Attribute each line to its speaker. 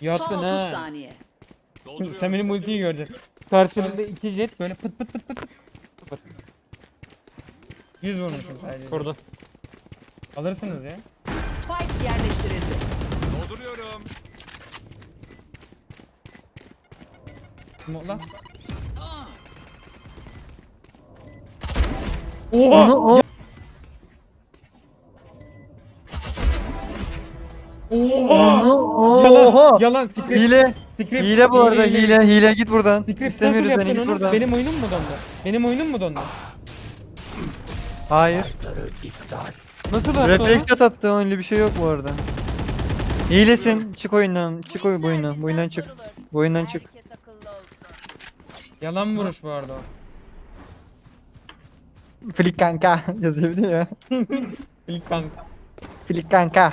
Speaker 1: Yattın
Speaker 2: Son 30
Speaker 1: ha.
Speaker 2: saniye.
Speaker 1: Sen benim ultiyi göreceksin. Karşımda iki jet böyle pıt pıt pıt pıt pıt. 100 vurmuşum sadece.
Speaker 3: Kurdu.
Speaker 1: Alırsınız ya.
Speaker 2: Spike yerleştirildi.
Speaker 4: Dolduruyorum.
Speaker 1: Smokla. Oha!
Speaker 5: Oha!
Speaker 1: Oha!
Speaker 5: Oha!
Speaker 1: Yalan, yalan.
Speaker 5: Hile.
Speaker 1: secret.
Speaker 5: Hile bu arada hile hile git buradan.
Speaker 1: Nasıl
Speaker 5: İstemiyoruz seni git
Speaker 1: onu?
Speaker 5: buradan.
Speaker 1: Benim oyunum mu dondu? Benim oyunum mu dondu?
Speaker 5: Hayır.
Speaker 1: Nasıl onu?
Speaker 5: Refleks shot attı öyle bir şey yok bu arada. Hilesin. Çık oyundan. Çık oy bu oyundan. Bu oyundan çık. Bu oyundan çık.
Speaker 1: Yalan vuruş bu arada o.
Speaker 5: Flick kanka yazıyor bir de ya.
Speaker 1: İlk kanka.
Speaker 5: Flick kanka.